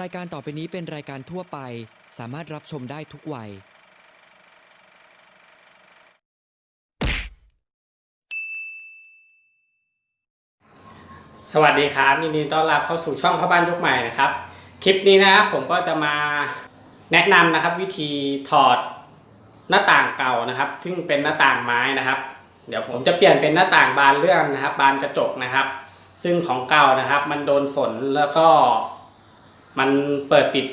รายการต่อไปนี้เป็นรายการทั่วไป สามารถรับชมได้ทุกวัย สวัสดีครับยินดีต้อนรับเข้าสู่ช่องพ่อบ้านยุคใหม่นะครับ คลิปนี้นะครับผมก็จะมาแนะนำนะครับวิธีถอดหน้าต่างเก่านะครับ ซึ่งเป็นหน้าต่างไม้นะครับ เดี๋ยวผมจะเปลี่ยนเป็นหน้าต่างบานเลื่อนนะครับ บานกระจกนะครับ ซึ่งของเก่านะครับ มันโดนฝนแล้วก็ มันเปิดปิด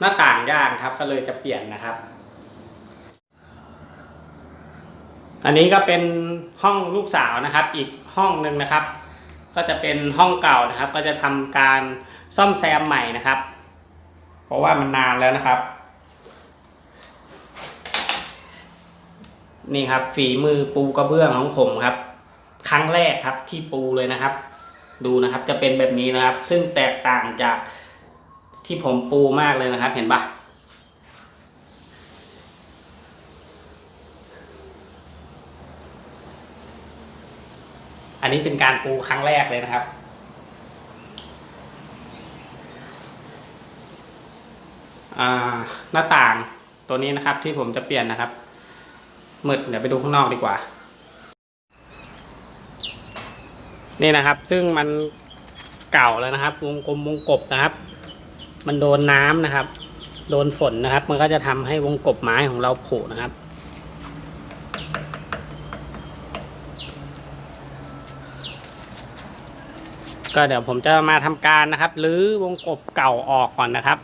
หน้าต่างยากครับ ก็เลยจะเปลี่ยนนะครับ อันนี้ก็เป็นห้องลูกสาวนะครับ อีกห้องหนึ่งนะครับ ก็จะเป็นห้องเก่านะครับ ก็จะทำการซ่อมแซมใหม่นะครับ เพราะว่ามันนานแล้วนะครับ นี่ครับ ฝีมือปูกระเบื้องของผมครับ ครั้งแรกครับที่ปูเลยนะครับ ดูนะครับจะเป็นแบบนี้นะครับ ซึ่งแตกต่างจาก ที่ผมปูมากเลยนะครับ เห็นปะอันนี้เป็นการปูครั้งแรกเลยนะครับอ่าหน้าต่างตัวนี้นะครับที่ผมจะเปลี่ยนนะครับมืดเดี๋ยวไปดูข้างนอกดีกว่า นี่นะครับ ซึ่งมันเก่าแล้วนะครับวงกลมวงกบนะครับ มันโดนน้ำนะครับ โดนฝนนะครับ มันก็จะทำให้วงกบไม้ของเราผุนะครับ ก็เดี๋ยวผมจะมาทำการนะครับหรือวงกบเก่าออกก่อนนะครับ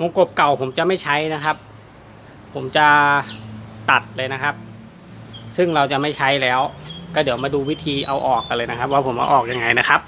วงกบเก่าผมจะไม่ใช้นะครับ ผมจะตัดเลยนะครับ ซึ่งเราจะไม่ใช้แล้ว ก็เดี๋ยวมาดูวิธีเอาออกกันเลยนะครับ ว่าผมเอาออกยังไงนะครับ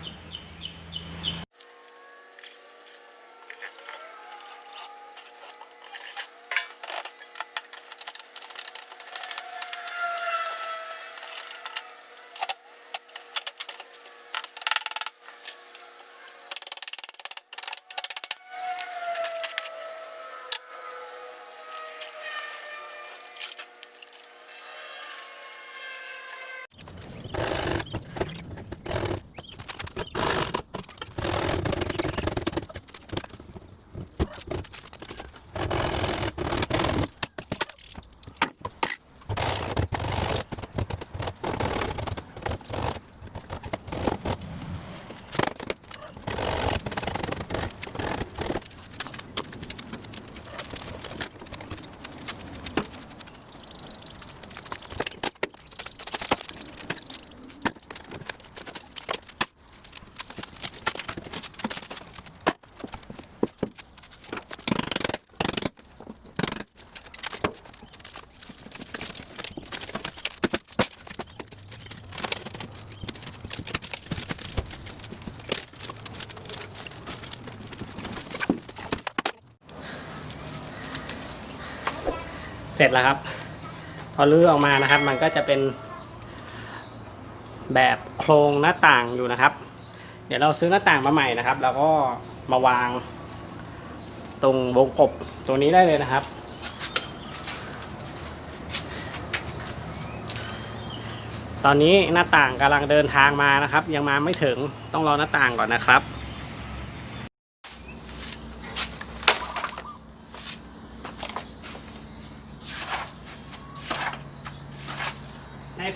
เสร็จแล้วครับ พอรื้อออกมานะครับ มันก็จะเป็นแบบโครงหน้าต่างอยู่นะครับ เดี๋ยวเราซื้อหน้าต่างมาใหม่นะครับ แล้วก็มาวาง ตรงวงกบตัวนี้ได้เลยนะครับ ตอนนี้หน้าต่างกำลังเดินทางมานะครับ ยังมาไม่ถึงต้องรอหน้าต่างก่อนนะครับ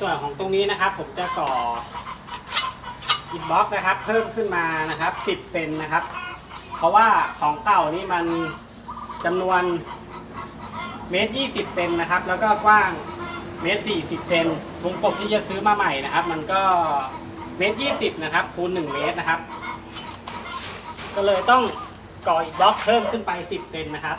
ส่วนของตรงนี้นะครับ ผมจะก่ออิฐบล็อกนะครับ เพิ่มขึ้นมานะครับ 10เซนนะครับ เพราะว่าของเก่านี่มันจำนวนเมตร20เซนนะครับ แล้วก็กว้างเมตร40เซนวงกบที่จะซื้อมาใหม่นะครับ มันก็เมตร20นะครับคูณ1เมตรนะครับ ก็เลยต้องก่ออิฐบล็อกเพิ่มขึ้นไป 10เซนนะครับ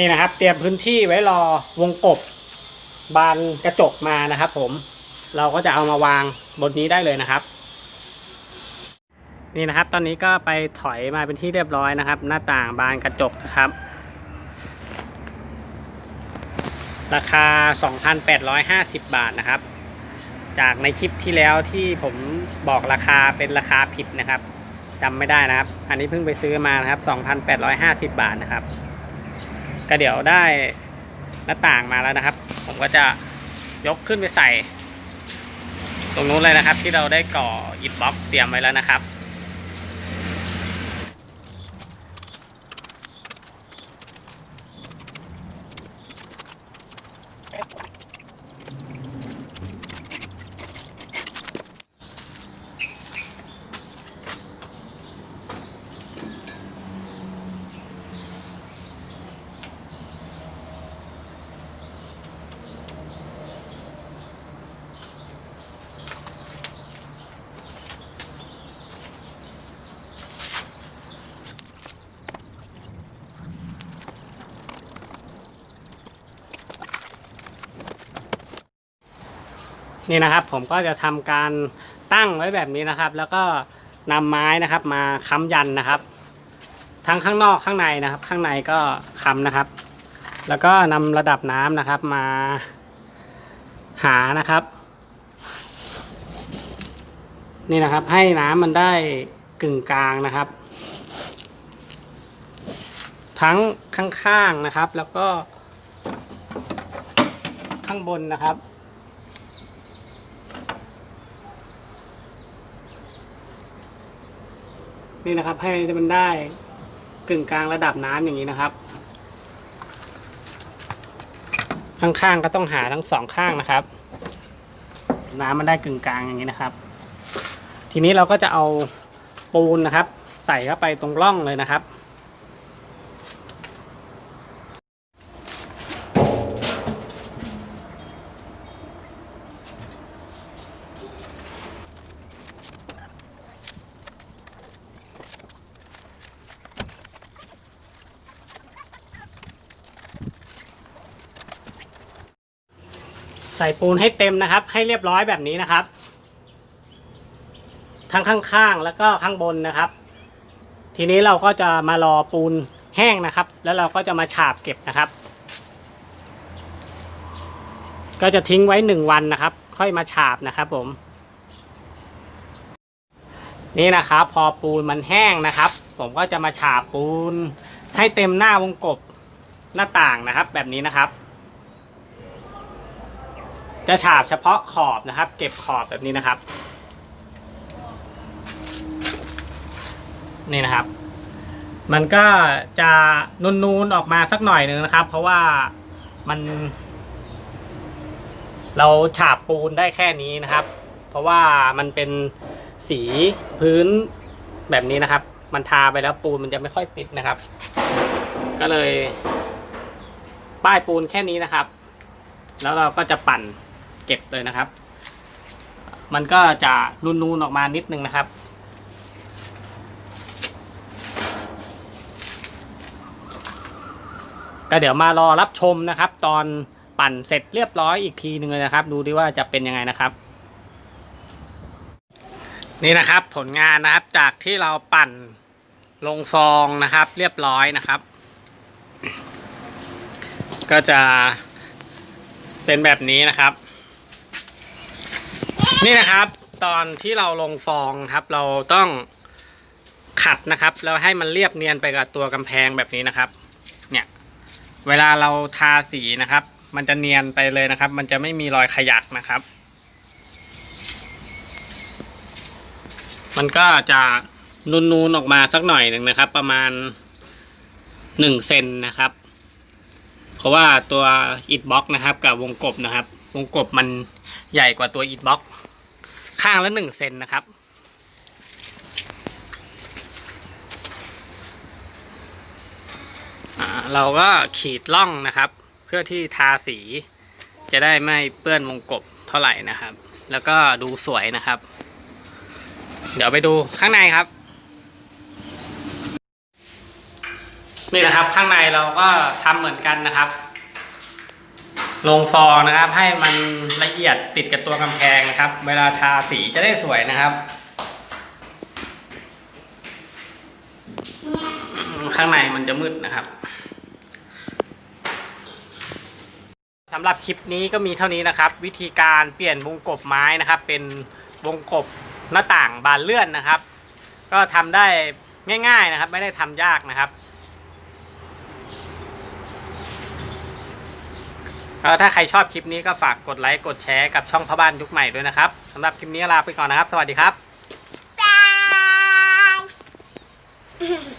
นี่นะครับ เตรียมพื้นที่ไว้รอวงกบบานกระจกมานะครับ ผม เราก็จะเอามาวางบนนี้ได้เลยนะครับ นี่นะครับ ตอนนี้ก็ไปถอยมาเป็นที่เรียบร้อยนะครับ หน้าต่างบานกระจกนะครับ ราคา 2,850 บาทนะครับ จากในคลิปที่แล้วที่ผมบอกราคาเป็นราคาผิดนะครับจำไม่ได้นะครับ อันนี้เพิ่งไปซื้อมานะครับ 2,850 บาทนะครับ ก็เดี๋ยวได้หน้าต่างมาแล้วนะครับ ผมก็จะยกขึ้นไปใส่ ตรงนู้นเลยนะครับ ที่เราได้ก่ออิฐบล็อกเตรียมไว้แล้วนะครับ นี่นะครับผมก็จะทำการตั้งไว้แบบนี้นะครับ แล้วก็นำไม้นะครับมาค้ำยันนะครับ ทั้งข้างนอกข้างในนะครับ ข้างในก็ค้ำนะครับ แล้วก็นำระดับน้ำนะครับมาหานะครับ นี่นะครับให้น้ำมันได้กึ่งกลางนะครับ ทั้งข้างๆนะครับ แล้วก็ข้างบนนะครับ นี่นะครับ ให้มันได้กึ่งกลางระดับน้ำอย่างนี้นะครับ ข้างๆก็ต้องหาทั้งสองข้างนะครับ น้ำมันได้กึ่งกลางอย่างนี้นะครับ ทีนี้เราก็จะเอาปูนนะครับ ใส่เข้าไปตรงร่องเลยนะครับ ใส่ปูนให้เต็มนะครับ ให้เรียบร้อยแบบนี้นะครับ ทั้งข้างๆแล้วก็ข้างบนนะครับ ทีนี้เราก็จะมารอปูนแห้งนะครับ แล้วเราก็จะมาฉาบเก็บนะครับ ก็จะทิ้งไว้หนึ่งวันนะครับ ค่อยมาฉาบนะครับผม นี่นะครับ พอปูนมันแห้งนะครับ ผมก็จะมาฉาบปูนให้เต็มหน้าวงกบหน้าต่างนะครับ แบบนี้นะครับ จะฉาบเฉพาะขอบนะครับ เก็บขอบแบบนี้นะครับ นี่นะครับ มันก็จะนูนๆออกมาสักหน่อยหนึ่งนะครับ เพราะว่ามัน เราฉาบปูนได้แค่นี้นะครับ เพราะว่ามันเป็นสีพื้นแบบนี้นะครับ มันทาไปแล้วปูนมันจะไม่ค่อยติดนะครับ ก็เลย ป้ายปูนแค่นี้นะครับ แล้วเราก็จะปั่น เก็บเลยนะครับ มันก็จะนูนๆออกมานิดนึงนะครับ ก็เดี๋ยวมารอรับชมนะครับ ตอนปั่นเสร็จเรียบร้อยอีกทีหนึ่งเลยนะครับ ดูดิว่าจะเป็นยังไงนะครับ นี่นะครับผลงานนะครับจากที่เราปั่นลงฟองนะครับ เรียบร้อยนะครับ ก็จะเป็นแบบนี้นะครับ นี่นะครับ ตอนที่เราลงฟองครับ เราต้องขัดนะครับ แล้วให้มันเรียบเนียนไปกับตัวกำแพงแบบนี้นะครับ เนี่ย เวลาเราทาสีนะครับ มันจะเนียนไปเลยนะครับ มันจะไม่มีรอยขยักนะครับ มันก็จะนูนๆออกมาสักหน่อยหนึ่งนะครับ ประมาณหนึ่งเซนนะครับ เพราะว่าตัวอิฐบล็อกนะครับ กับวงกบนะครับ วงกบมันใหญ่กว่าตัวอิฐบล็อก ข้างละหนึ่งเซนนะครับ เราก็ขีดล่องนะครับ เพื่อที่ทาสีจะได้ไม่เปื้อนวงกบเท่าไหร่นะครับ แล้วก็ดูสวยนะครับ เดี๋ยวไปดูข้างในครับ นี่นะครับข้างในเราก็ทำเหมือนกันนะครับ ลงฟองนะครับ ให้มันละเอียดติดกับตัวกำแพงนะครับ เวลาทาสีจะได้สวยนะครับ ข้างในมันจะมืดนะครับสำหรับคลิปนี้ก็มีเท่านี้นะครับ วิธีการเปลี่ยนวงกบไม้นะครับ เป็นวงกบหน้าต่างบานเลื่อนนะครับ ก็ทำได้ง่าย ๆนะครับ ไม่ได้ทำยากนะครับ ก็ถ้าใครชอบคลิปนี้ก็ฝากกดไลค์กดแชร์กับช่องพ่อบ้านยุคใหม่ด้วยนะครับสำหรับคลิปนี้ลาไปก่อนนะครับ สวัสดีครับ Bye.